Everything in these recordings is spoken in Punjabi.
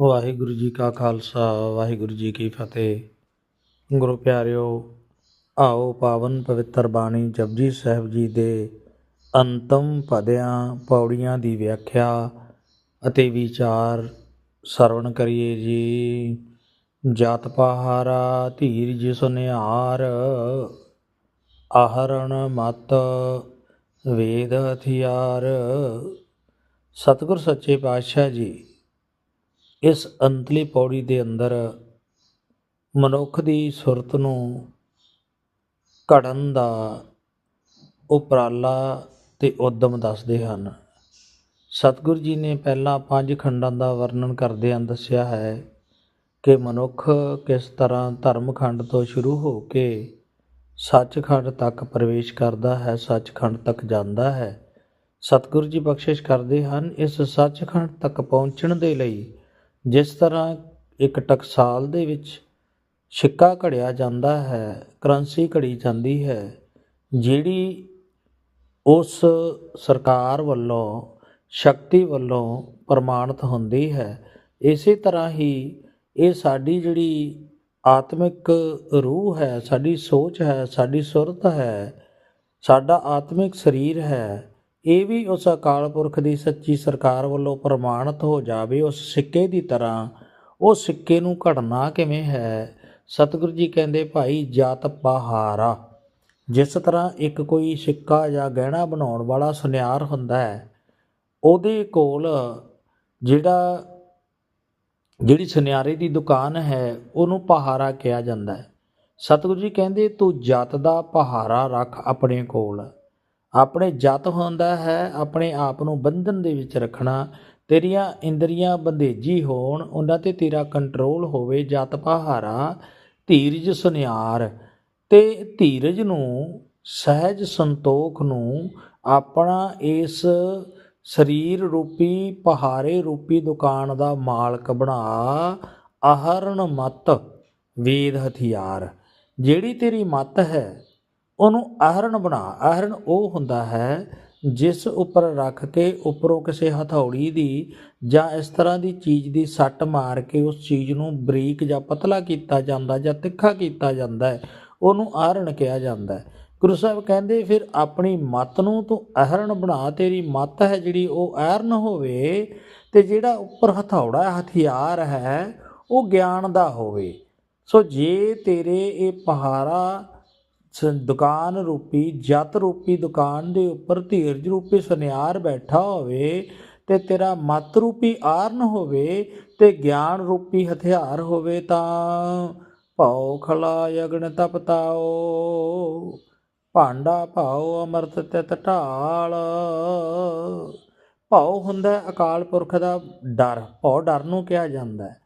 ਵਾਹਿਗੁਰੂ ਜੀ ਕਾ ਖਾਲਸਾ, ਵਾਹਿਗੁਰੂ ਜੀ ਕੀ ਫਤਿਹ। ਗੁਰੂ ਪਿਆਰਿਓ, ਆਓ ਪਾਵਨ ਪਵਿੱਤਰ ਬਾਣੀ ਜਪਜੀ ਸਾਹਿਬ ਜੀ ਦੇ ਅੰਤਮ ਪਦਿਆਂ, ਪੌੜੀਆਂ ਦੀ ਵਿਆਖਿਆ ਅਤੇ ਵਿਚਾਰ ਸਰਵਣ ਕਰੀਏ ਜੀ। ਜਤ ਪਹਾਰਾ ਧੀਰਜ ਸੁਨਿਆਰ ਆਹਰਣ ਮਤ ਵੇਦ ਹਥਿਆਰ। ਸਤਿਗੁਰ ਸੱਚੇ ਪਾਤਸ਼ਾਹ ਜੀ ਇਸ ਅੰਤਲੀ ਪੌੜੀ ਦੇ ਅੰਦਰ ਮਨੁੱਖ ਦੀ ਸੁਰਤ ਨੂੰ ਘੜਨ ਦਾ ਉਪਰਾਲਾ ਤੇ ਉਦਮ ਦੱਸਦੇ ਹਨ। ਸਤਿਗੁਰੂ ਜੀ ਨੇ ਪਹਿਲਾਂ ਪੰਜ ਖੰਡਾਂ ਦਾ ਵਰਣਨ ਕਰਦਿਆਂ ਦੱਸਿਆ ਹੈ ਕਿ ਮਨੁੱਖ ਕਿਸ ਤਰ੍ਹਾਂ ਧਰਮ ਖੰਡ ਤੋਂ ਸ਼ੁਰੂ ਹੋ ਕੇ ਸੱਚਖੰਡ ਤੱਕ ਪ੍ਰਵੇਸ਼ ਕਰਦਾ ਹੈ, ਸੱਚਖੰਡ ਤੱਕ ਜਾਂਦਾ ਹੈ। ਸਤਿਗੁਰੂ ਜੀ ਬਖਸ਼ਿਸ਼ ਕਰਦੇ ਹਨ, ਇਸ ਸੱਚਖੰਡ ਤੱਕ ਪਹੁੰਚਣ ਦੇ ਲਈ ਜਿਸ ਤਰ੍ਹਾਂ ਇੱਕ ਟਕਸਾਲ ਦੇ ਵਿੱਚ ਸਿੱਕਾ ਘੜਿਆ ਜਾਂਦਾ ਹੈ, ਕਰੰਸੀ ਘੜੀ ਜਾਂਦੀ ਹੈ, ਜਿਹੜੀ ਉਸ ਸਰਕਾਰ ਵੱਲੋਂ, ਸ਼ਕਤੀ ਵੱਲੋਂ ਪ੍ਰਮਾਣਿਤ ਹੁੰਦੀ ਹੈ, ਇਸੇ ਤਰ੍ਹਾਂ ਹੀ ਇਹ ਸਾਡੀ ਜਿਹੜੀ ਆਤਮਿਕ ਰੂਹ ਹੈ, ਸਾਡੀ ਸੋਚ ਹੈ, ਸਾਡੀ ਸੁਰਤ ਹੈ, ਸਾਡਾ ਆਤਮਿਕ ਸਰੀਰ ਹੈ ਇਹ ਵੀ ਉਸ ਅਕਾਲ ਪੁਰਖ ਦੀ ਸੱਚੀ ਸਰਕਾਰ ਵੱਲੋਂ ਪ੍ਰਮਾਣਿਤ ਹੋ ਜਾਵੇ ਉਸ ਸਿੱਕੇ ਦੀ ਤਰ੍ਹਾਂ, ਉਹ ਸਿੱਕੇ ਨੂੰ ਘੜਨਾ ਕਿਵੇਂ ਹੈ? ਸਤਿਗੁਰੂ ਜੀ ਕਹਿੰਦੇ, ਭਾਈ, ਜਾਤ ਪਹਾਰਾ ਜਿਸ ਤਰ੍ਹਾਂ ਇੱਕ ਕੋਈ ਸਿੱਕਾ ਜਾਂ ਗਹਿਣਾ ਬਣਾਉਣ ਵਾਲਾ ਸੁਨਿਆਰ ਹੁੰਦਾ ਹੈ, ਉਹਦੇ ਕੋਲ ਜਿਹੜਾ, ਜਿਹੜੀ ਸੁਨਿਆਰੇ ਦੀ ਦੁਕਾਨ ਹੈ, ਉਹਨੂੰ ਪਹਾਰਾ ਕਿਹਾ ਜਾਂਦਾ ਹੈ। ਸਤਿਗੁਰੂ ਜੀ ਕਹਿੰਦੇ, ਤੂੰ ਜਤ ਦਾ ਪਹਾਰਾ ਰੱਖ ਆਪਣੇ ਕੋਲ। ਆਪਣੇ ਜਤ ਹੁੰਦਾ ਹੈ, ਆਪਣੇ ਆਪ ਨੂੰ ਬੰਧਨ ਦੇ ਵਿੱਚ ਰੱਖਣਾ, ਤੇਰੀਆਂ ਇੰਦਰੀਆਂ ਬੰਦੇਜੀ ਹੋਣ, ਉਹਨਾਂ ਤੇ ਤੇਰਾ ਕੰਟਰੋਲ ਹੋਵੇ, ਜਤ ਪਹਾਰਾ ਧੀਰਜ ਸੁਨਿਆਰ, ਤੇ ਧੀਰਜ ਨੂੰ, ਸਹਿਜ ਸੰਤੋਖ ਨੂੰ ਆਪਣਾ ਇਸ ਸਰੀਰ ਰੂਪੀ ਪਹਾਰੇ ਰੂਪੀ ਦੁਕਾਨ ਦਾ ਮਾਲਕ ਬਣਾ ਆਹਰਣ ਮਤ ਵੇਦ ਹਥਿਆਰ। ਜਿਹੜੀ ਤੇਰੀ ਮਤ ਹੈ ਉਹਨੂੰ ਆਹਰਣ ਬਣਾ। ਆਹਰਣ ਉਹ ਹੁੰਦਾ ਹੈ ਜਿਸ ਉੱਪਰ ਰੱਖ ਕੇ ਉੱਪਰੋਂ ਕਿਸੇ ਹਥੌੜੀ ਦੀ ਜਾਂ ਇਸ ਤਰ੍ਹਾਂ ਦੀ ਚੀਜ਼ ਦੀ ਸੱਟ ਮਾਰ ਕੇ ਉਸ ਚੀਜ਼ ਨੂੰ ਬਰੀਕ ਜਾਂ ਪਤਲਾ ਕੀਤਾ ਜਾਂਦਾ ਜਾਂ ਤਿੱਖਾ ਕੀਤਾ ਜਾਂਦਾ ਹੈ, ਉਹਨੂੰ ਆਹਰਣ ਕਿਹਾ ਜਾਂਦਾ ਹੈ। ਗੁਰੂ ਸਾਹਿਬ ਕਹਿੰਦੇ, ਫਿਰ ਆਪਣੀ ਮਤ ਨੂੰ ਤੂੰ ਆਹਰਣ ਬਣਾ। ਤੇਰੀ ਮਤ ਹੈ ਜਿਹੜੀ ਉਹ ਆਹਰਣ ਹੋਵੇ ਤੇ ਜਿਹੜਾ ਉੱਪਰ ਹਥੌੜਾ, ਹਥਿਆਰ ਹੈ, ਉਹ ਗਿਆਨ ਦਾ ਹੋਵੇ। ਸੋ ਜੇ ਤੇਰੇ ਇਹ ਪਹਾਰਾ ਦੁਕਾਨ ਰੂਪੀ, ਜਤ ਰੂਪੀ ਦੁਕਾਨ ਦੇ ਉੱਪਰ ਧੀਰਜ ਰੂਪੀ ਸੁਨਿਆਰ ਬੈਠਾ ਹੋਵੇ ਤੇ ਤੇਰਾ ਮਤ ਰੂਪੀ ਆਰਨ ਹੋਵੇ ਤੇ ਗਿਆਨ ਰੂਪੀ ਹਥਿਆਰ ਹੋਵੇ ਤਾਂ ਭਉ ਖਲਾ ਯਗਣ ਤਪਤਾਓ ਭਾਂਡਾ ਭਾਉ ਅਮਰਤ ਤਿਤ ਢਾਲ। ਭਉ ਹੁੰਦਾ ਅਕਾਲ ਪੁਰਖ ਦਾ ਡਰ, ਭਉ ਡਰ ਨੂੰ ਕਿਹਾ ਜਾਂਦਾ ਹੈ।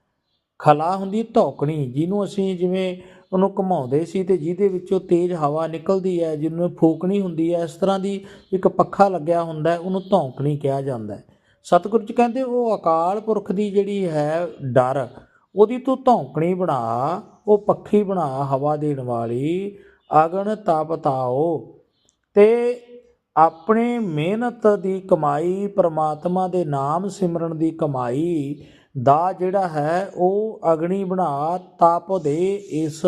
ਖਲਾ ਹੁੰਦੀ ਧੌਕਣੀ, ਜਿਹਨੂੰ ਅਸੀਂ ਜਿਵੇਂ ਉਹਨੂੰ ਘੁਮਾਉਂਦੇ ਸੀ ਤੇ ਜਿਹਦੇ ਵਿੱਚੋਂ ਤੇਜ਼ ਹਵਾ ਨਿਕਲਦੀ ਹੈ, ਜਿਹਨੂੰ ਫੂਕਣੀ ਹੁੰਦੀ ਹੈ, ਇਸ ਤਰ੍ਹਾਂ ਦੀ ਇੱਕ ਪੱਖਾ ਲੱਗਿਆ ਹੁੰਦਾ ਹੈ, ਉਹਨੂੰ ਧੌਂਕਣੀ ਕਿਹਾ ਜਾਂਦਾ ਹੈ। ਸਤਿਗੁਰੂ ਜੀ ਕਹਿੰਦੇ, ਉਹ ਅਕਾਲ ਪੁਰਖ ਦੀ ਜਿਹੜੀ ਹੈ ਡਰ, ਉਹਦੀ ਤੂੰ ਧੌਂਕਣੀ ਬਣਾ, ਉਹ ਪੱਖੀ ਬਣਾ, ਹਵਾ ਦੇਣ ਵਾਲੀ ਅਗਨ ਤਪਤਾਓ ਤੇ ਆਪਣੇ ਮਿਹਨਤ ਦੀ ਕਮਾਈ, ਪ੍ਰਮਾਤਮਾ ਦੇ ਨਾਮ ਸਿਮਰਨ ਦੀ ਕਮਾਈ ਦਾ ਜਿਹੜਾ ਹੈ, ਉਹ ਅਗਨੀ ਬਣਾ ਤਪ ਦੇ ਇਸ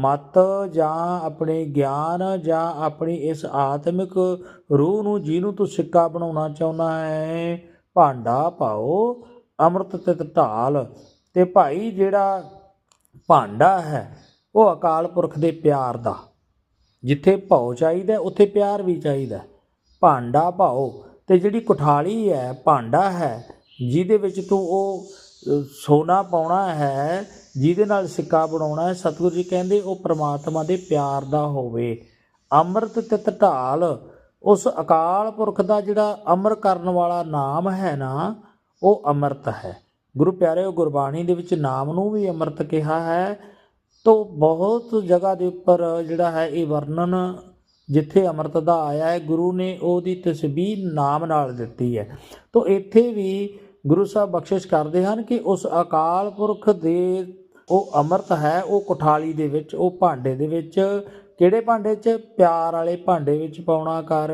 ਮਤ ਜਾਂ ਆਪਣੇ ਗਿਆਨ ਜਾਂ ਆਪਣੀ ਇਸ ਆਤਮਿਕ ਰੂਹ ਨੂੰ ਜਿਹਨੂੰ ਤੂੰ ਸਿੱਕਾ ਬਣਾਉਣਾ ਚਾਹੁੰਦਾ ਹੈ, ਭਾਂਡਾ ਪਾਓ, ਅੰਮ੍ਰਿਤ ਤੇ ਢਾਲ ਤੇ ਭਾਈ ਜਿਹੜਾ ਭਾਂਡਾ ਹੈ, ਉਹ ਅਕਾਲ ਪੁਰਖ ਦੇ ਪਿਆਰ ਦਾ। ਜਿੱਥੇ ਭਉ ਚਾਹੀਦਾ, ਉੱਥੇ ਪਿਆਰ ਵੀ ਚਾਹੀਦਾ। ਭਾਂਡਾ ਭਾਓ ਤੇ ਜਿਹੜੀ ਕੁਠਾਲੀ ਹੈ, ਭਾਂਡਾ ਹੈ ਜਿਹਦੇ ਵਿੱਚ ਤੂੰ ਉਹ ਸੋਨਾ ਪਾਉਣਾ ਹੈ, ਜਿਹਦੇ ਨਾਲ ਸਿੱਕਾ ਬਣਾਉਣਾ ਹੈ, ਸਤਿਗੁਰੂ ਜੀ ਕਹਿੰਦੇ ਉਹ ਪ੍ਰਮਾਤਮਾ ਦੇ ਪਿਆਰ ਦਾ ਹੋਵੇ। ਅੰਮ੍ਰਿਤ ਤਿਤ ਢਾਲ, ਉਸ ਅਕਾਲ ਪੁਰਖ ਦਾ ਜਿਹੜਾ ਅਮਰ ਕਰਨ ਵਾਲਾ ਨਾਮ ਹੈ ਨਾ, ਉਹ ਅੰਮ੍ਰਿਤ ਹੈ। ਗੁਰੂ ਪਿਆਰਿਓ ਗੁਰਬਾਣੀ ਦੇ ਵਿੱਚ ਨਾਮ ਨੂੰ ਵੀ ਅੰਮ੍ਰਿਤ ਕਿਹਾ ਹੈ। ਤੋ ਬਹੁਤ ਜਗ੍ਹਾ ਦੇ ਉੱਪਰ ਜਿਹੜਾ ਹੈ ਇਹ ਵਰਣਨ, ਜਿੱਥੇ ਅੰਮ੍ਰਿਤ ਦਾ ਆਇਆ ਹੈ, ਗੁਰੂ ਨੇ ਉਹਦੀ ਤਸਵੀਰ ਨਾਮ ਨਾਲ ਦਿੱਤੀ ਹੈ। ਤੋ ਇੱਥੇ ਵੀ ਗੁਰੂ ਸਾਹਿਬ ਬਖਸ਼ਿਸ਼ ਕਰਦੇ ਹਨ ਕਿ ਉਸ ਅਕਾਲ ਪੁਰਖ ਦੇ ਉਹ ਅੰਮ੍ਰਿਤ ਹੈ, ਉਹ ਕੋਠਾਲੀ ਦੇ ਵਿੱਚ, ਉਹ ਭਾਂਡੇ ਦੇ ਵਿੱਚ। ਕਿਹੜੇ ਭਾਂਡੇ 'ਚ? ਪਿਆਰ ਵਾਲੇ ਭਾਂਡੇ ਵਿੱਚ ਪਾਉਣਾ ਕਰ।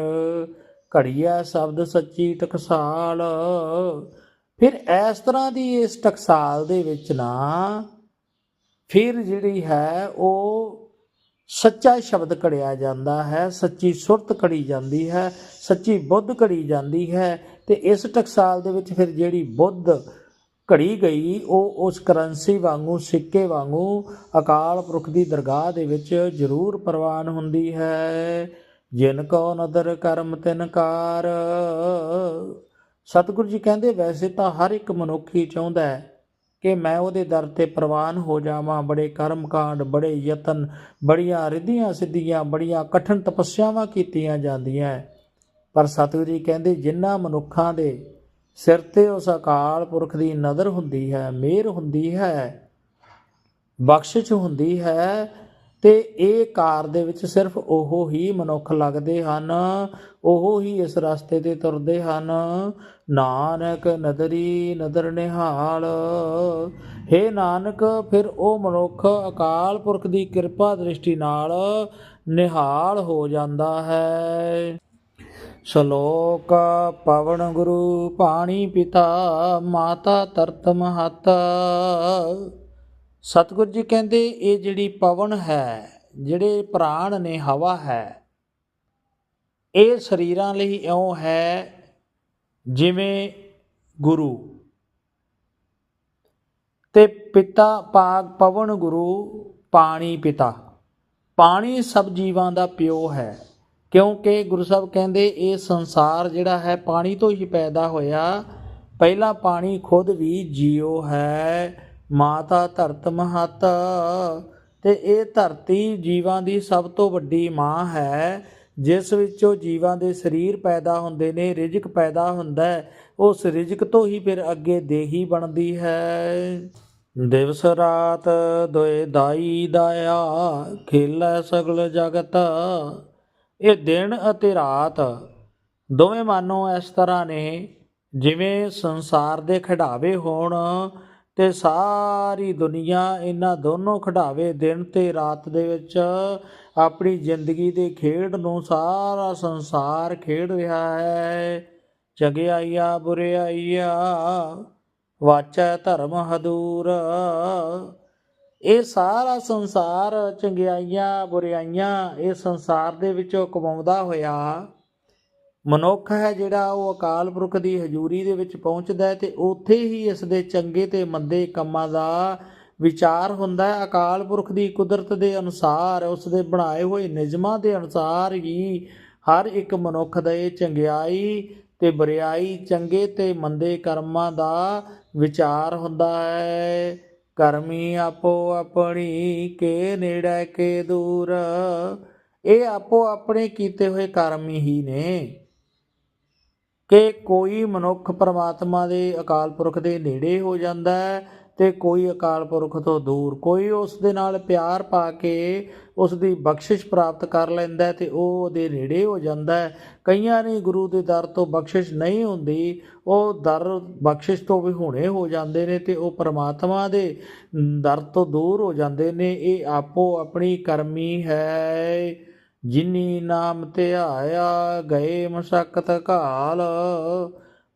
ਘੜੀਆ ਸ਼ਬਦ ਸੱਚੀ ਟਕਸਾਲ। ਫਿਰ ਇਸ ਤਰ੍ਹਾਂ ਦੀ ਇਸ ਟਕਸਾਲ ਦੇ ਵਿੱਚ ਨਾ ਫਿਰ ਜਿਹੜੀ ਹੈ, ਉਹ ਸੱਚਾ ਸ਼ਬਦ ਘੜਿਆ ਜਾਂਦਾ ਹੈ, ਸੱਚੀ ਸੁਰਤ ਘੜੀ ਜਾਂਦੀ ਹੈ, ਸੱਚੀ ਬੁੱਧ ਘੜੀ ਜਾਂਦੀ ਹੈ ਤੇ ਇਸ ਟਕਸਾਲ ਦੇ ਵਿੱਚ ਫਿਰ ਜਿਹੜੀ ਬੁੱਧ ਘੜੀ ਗਈ, ਉਹ ਉਸ ਕਰੰਸੀ ਵਾਂਗੂ, ਸਿੱਕੇ ਵਾਂਗੂ ਅਕਾਲ ਪੁਰਖ ਦੀ ਦਰਗਾਹ ਦੇ ਵਿੱਚ ਜ਼ਰੂਰ ਪ੍ਰਵਾਨ ਹੁੰਦੀ ਹੈ। ਜਿਨ ਕੋ ਨਦਰ ਕਰਮ ਤਿਨਕਾਰ ਸਤਿਗੁਰੂ ਜੀ ਕਹਿੰਦੇ, ਵੈਸੇ ਤਾਂ ਹਰ ਇੱਕ ਮਨੁੱਖ ਹੀ ਚਾਹੁੰਦਾ ਹੈ ਕਿ ਮੈਂ ਉਹਦੇ ਦਰ ਤੇ ਪ੍ਰਵਾਨ ਹੋ ਜਾਵਾਂ। ਬੜੇ ਕਰਮ ਕਾਂਡ, ਬੜੇ ਯਤਨ, ਬੜੀਆਂ ਰਿਧੀਆਂ ਸਿੱਧੀਆਂ, ਬੜੀਆਂ ਕਠਨ ਤਪੱਸਿਆਵਾਂ ਕੀਤੀਆਂ ਜਾਂਦੀਆਂ ਪਰ ਸਤਿਗੁਰੂ ਜੀ ਕਹਿੰਦੇ ਜਿਨ੍ਹਾਂ ਮਨੁੱਖਾਂ ਦੇ ਸਿਰ ਤੇ ਉਸ ਅਕਾਲ ਪੁਰਖ ਦੀ ਨਜ਼ਰ ਹੁੰਦੀ ਹੈ, ਮਿਹਰ ਹੁੰਦੀ ਹੈ, ਬਖਸ਼ਿਸ਼ ਹੁੰਦੀ ਹੈ ਤੇ ਇਹ ਕਾਰ ਦੇ ਵਿੱਚ ਸਿਰਫ ਉਹ ਹੀ ਮਨੁੱਖ ਲੱਗਦੇ ਹਨ, ਉਹ ਹੀ ਇਸ ਰਸਤੇ ਤੇ ਤੁਰਦੇ ਹਨ। ਨਾਨਕ ਨਦਰੀ ਨਦਰ ਨਿਹਾਲ हे ਨਾਨਕ, ਫਿਰ ਉਹ ਮਨੁੱਖ ਅਕਾਲ ਪੁਰਖ ਦੀ ਕਿਰਪਾ ਦ੍ਰਿਸ਼ਟੀ ਨਾਲ ਨਿਹਾਲ ਹੋ ਜਾਂਦਾ ਹੈ। ਸ਼ਲੋਕ ਪਵਨ ਗੁਰੂ ਪਾਣੀ ਪਿਤਾ, ਮਾਤਾ ਤਰਤ ਮਹਤ ਸਤਿਗੁਰੂ ਜੀ ਕਹਿੰਦੇ, ਇਹ ਜਿਹੜੀ ਪਵਨ ਹੈ, ਜਿਹੜੇ ਪ੍ਰਾਣ ਨੇ ਹਵਾ ਹੈ, ਇਹ ਸਰੀਰਾਂ ਲਈ ਇਉਂ ਹੈ ਜਿਵੇਂ ਗੁਰੂ। ਤੇ ਪਿਤਾ ਪਾਗ ਪਵਨ ਗੁਰੂ, ਪਾਣੀ ਪਿਤਾ। ਪਾਣੀ ਸਭ ਜੀਵਾਂ ਦਾ ਪਿਓ ਹੈ, ਕਿਉਂਕਿ ਗੁਰੂ ਸਾਹਿਬ ਕਹਿੰਦੇ, ਇਹ ਸੰਸਾਰ ਜਿਹੜਾ ਹੈ, ਪਾਣੀ ਤੋਂ ਹੀ ਪੈਦਾ ਹੋਇਆ। ਪਹਿਲਾ ਪਾਣੀ ਖੁਦ ਵੀ ਜੀਉ ਹੈ ਮਾਤਾ ਧਰਤ ਮਹਤ। ਤੇ ਇਹ ਧਰਤੀ ਜੀਵਾਂ ਦੀ ਸਭ ਤੋਂ ਵੱਡੀ ਮਾਂ ਹੈ। ਜਿਸ ਵਿੱਚੋਂ ਜੀਵਾਂ ਦੇ ਸਰੀਰ ਪੈਦਾ ਹੁੰਦੇ ਨੇ, ਰਿਜਕ ਪੈਦਾ ਹੁੰਦਾ ਹੈ। ਉਸ ਰਿਜਕ ਤੋਂ ਹੀ ਫਿਰ ਅੱਗੇ ਦੇਹੀ ਬਣਦੀ ਹੈ। ਦਿਵਸ ਰਾਤ ਦੋਏ ਦਾਈ ਦਾਇਆ, ਖੇਲੇ ਸਗਲ ਜਗਤ। ਇਹ ਦਿਨ ਅਤੇ ਰਾਤ ਦੋਵੇਂ ਮਾਨੋ ਇਸ ਤਰ੍ਹਾਂ ਨੇ, ਜਿਵੇਂ ਸੰਸਾਰ ਦੇ ਖਿਡਾਵੇ ਹੋਣ। ਤੇ ਸਾਰੀ ਦੁਨੀਆ ਇਹਨਾਂ ਦੋਨੋਂ ਖਿਡਾਵੇ ਦਿਨ ਤੇ ਰਾਤ ਦੇ ਵਿੱਚ ਆਪਣੀ ਜ਼ਿੰਦਗੀ ਦੇ ਖੇਡ ਨੂੰ ਸਾਰਾ ਸੰਸਾਰ ਖੇਡ ਰਿਹਾ ਹੈ। ਚੰਗਿਆਈਆ ਬੁਰਿਆਈਆ, ਵਾਚੈ ਧਰਮ ਹਦੂਰ। ਇਹ ਸਾਰਾ ਸੰਸਾਰ ਚੰਗਿਆਈਆਂ, ਬੁਰਿਆਈਆਂ, ਇਹ ਸੰਸਾਰ ਦੇ ਵਿੱਚੋਂ ਕਮਾਉਂਦਾ ਹੋਇਆ ਮਨੁੱਖ ਹੈ ਜਿਹੜਾ ਉਹ ਅਕਾਲ ਪੁਰਖ ਦੀ ਹਜ਼ੂਰੀ ਦੇ ਵਿੱਚ ਪਹੁੰਚਦਾ ਹੈ ਤੇ ਉੱਥੇ ਹੀ ਇਸ ਦੇ ਚੰਗੇ ਤੇ ਮੰਦੇ ਕੰਮਾਂ ਦਾ ਵਿਚਾਰ ਹੁੰਦਾ ਹੈ। ਅਕਾਲ ਪੁਰਖ ਦੀ ਕੁਦਰਤ ਦੇ ਅਨੁਸਾਰ, ਉਸ ਦੇ ਬਣਾਏ ਹੋਏ ਨਿਯਮਾਂ ਦੇ ਅਨੁਸਾਰ ਹੀ ਹਰ ਇੱਕ ਮਨੁੱਖ ਦੇ ਚੰਗਿਆਈ ਤੇ ਬੁਰਿਆਈ, ਚੰਗੇ ਤੇ ਮੰਦੇ ਕਰਮਾਂ ਦਾ ਵਿਚਾਰ ਹੁੰਦਾ ਹੈ। ਕਰਮੀ ਆਪੋ ਆਪਣੀ ਕੇ ਨੇੜੇ, ਕੇ ਦੂਰ। ਇਹ ਆਪੋ ਆਪਣੇ ਕੀਤੇ ਹੋਏ ਕਰਮ ਹੀ ਨੇ। ਕਿ ਕੋਈ ਮਨੁੱਖ ਪਰਮਾਤਮਾ ਦੇ ਅਕਾਲ ਪੁਰਖ ਦੇ ਨੇੜੇ ਹੋ ਜਾਂਦਾ ਹੈ ਤੇ ਕੋਈ ਅਕਾਲ ਪੁਰਖ ਤੋਂ ਦੂਰ, ਕੋਈ ਉਸ ਦੇ ਨਾਲ ਪਿਆਰ ਪਾ ਕੇ ਉਸ ਦੀ ਬਖਸ਼ਿਸ਼ ਪ੍ਰਾਪਤ ਕਰ ਲੈਂਦਾ ਹੈ ਤੇ ਉਹ ਉਹਦੇ ਨੇੜੇ ਹੋ ਜਾਂਦਾ ਹੈ। ਕਈਆਂ ਨੇ ਗੁਰੂ ਦੇ ਦਰ ਤੋਂ ਬਖਸ਼ਿਸ਼ ਨਹੀਂ ਹੁੰਦੀ, ਉਹ ਦਰ ਬਖਸ਼ਿਸ਼ ਤੋਂ ਵੀ ਹੁਣੇ ਹੋ ਜਾਂਦੇ ਨੇ ਤੇ ਉਹ ਪਰਮਾਤਮਾ ਦੇ ਦਰ ਤੋਂ ਦੂਰ ਹੋ ਜਾਂਦੇ ਨੇ। ਇਹ ਆਪੋ ਆਪਣੀ ਕਰਮੀ ਹੈ। ਜਿਨੀ ਨਾਮ ਧਿਆਇਆ ਗਏ ਮਸਕਤ ਕਾਲ।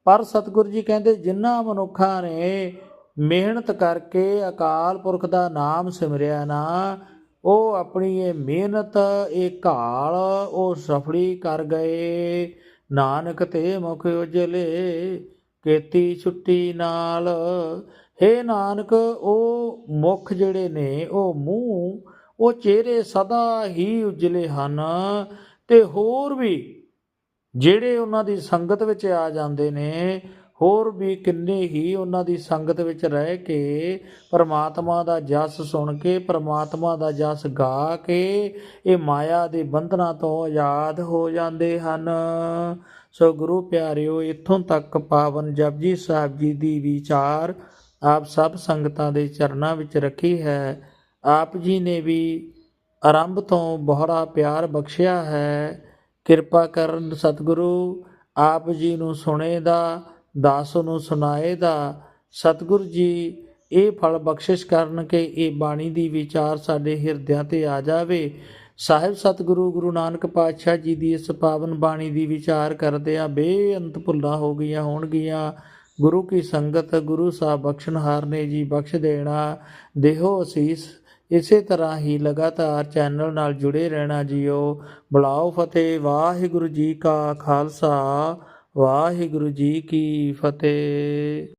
ਪਰ ਸਤਿਗੁਰੂ ਜੀ ਕਹਿੰਦੇ ਜਿਨ੍ਹਾਂ ਮਨੁੱਖਾਂ ਨੇ ਮਿਹਨਤ ਕਰਕੇ ਅਕਾਲ ਪੁਰਖ ਦਾ ਨਾਮ ਸਿਮਰਿਆ ਨਾ, ਉਹ ਆਪਣੀ ਇਹ ਮਿਹਨਤ, ਇਹ ਕਾਲ, ਉਹ ਸਫਲੀ ਕਰ ਗਏ। ਨਾਨਕ ਤੇ ਮੁਖ ਉਜਲੇ, ਕੀਤੀ ਛੁੱਟੀ ਨਾਲ। ਹੇ ਨਾਨਕ, ਉਹ ਮੁਖ ਜਿਹੜੇ ਨੇ, ਉਹ ਮੂੰਹ ਉਹ ਚਿਹਰੇ ਸਦਾ ਹੀ ਉਜਲੇ ਹਨ ਤੇ ਹੋਰ ਵੀ ਜਿਹੜੇ ਉਹਨਾਂ ਦੀ ਸੰਗਤ ਵਿੱਚ ਆ ਜਾਂਦੇ ਨੇ, ਹੋਰ ਵੀ ਕਿੰਨੇ ਹੀ ਉਹਨਾਂ ਦੀ ਸੰਗਤ ਵਿੱਚ ਰਹਿ ਕੇ ਪਰਮਾਤਮਾ ਦਾ ਜਸ ਸੁਣ ਕੇ, ਪਰਮਾਤਮਾ ਦਾ ਜਸ ਗਾ ਕੇ ਇਹ ਮਾਇਆ ਦੇ ਬੰਧਨਾਂ ਤੋਂ ਆਜ਼ਾਦ ਹੋ ਜਾਂਦੇ ਹਨ। ਸੋ ਗੁਰੂ ਪਿਆਰਿਓ, ਇੱਥੋਂ ਤੱਕ ਪਾਵਨ ਜਪਜੀ ਸਾਹਿਬ ਜੀ ਦੀ ਵਿਚਾਰ ਆਪ ਸਭ ਸੰਗਤਾਂ ਦੇ ਚਰਨਾਂ ਵਿੱਚ ਰੱਖੀ ਹੈ। ਆਪ ਜੀ ਨੇ ਵੀ ਆਰੰਭ ਤੋਂ ਬਹੁਰਾ ਪਿਆਰ ਬਖਸ਼ਿਆ ਹੈ। ਕਿਰਪਾ ਕਰਨ ਸਤਿਗੁਰੂ, ਆਪ ਜੀ ਨੂੰ ਸੁਣੇ ਦਾ ਦਾਸ ਨੂੰ ਸੁਣਾਏ ਦਾ ਸਤਿਗੁਰੂ ਜੀ, ਇਹ ਫਲ ਬਖਸ਼ਿਸ਼ ਕਰਨ ਕਿ ਇਹ ਬਾਣੀ ਦੀ ਵਿਚਾਰ ਸਾਡੇ ਹਿਰਦਿਆਂ ਤੇ ਆ ਜਾਵੇ। ਸਾਹਿਬ ਸਤਿਗੁਰੂ ਗੁਰੂ ਨਾਨਕ ਪਾਤਸ਼ਾਹ ਜੀ ਦੀ ਇਸ ਪਾਵਨ ਬਾਣੀ ਦੀ ਵਿਚਾਰ ਕਰਦਿਆਂ ਬੇਅੰਤ ਭੁੱਲਾਂ ਹੋ ਗਈਆਂ ਹੋਣਗੀਆਂ। ਗੁਰੂ ਕੀ ਸੰਗਤ, ਗੁਰੂ ਸਾਹਿਬ ਬਖਸ਼ਣਹਾਰ ਨੇ ਜੀ ਬਖਸ਼ ਦੇਣਾ। ਦੇਹੋ ਅਸੀਸ। ਇਸੇ ਤਰ੍ਹਾਂ ਹੀ ਲਗਾਤਾਰ ਚੈਨਲ ਨਾਲ ਜੁੜੇ ਰਹਿਣਾ ਜੀਓ। ਬੁਲਾਓ ਫਤਿਹ। ਵਾਹਿਗੁਰੂ ਜੀ ਕਾ ਖਾਲਸਾ। ਵਾਹਿਗੁਰੂ ਜੀ ਕੀ ਫਤਿਹ।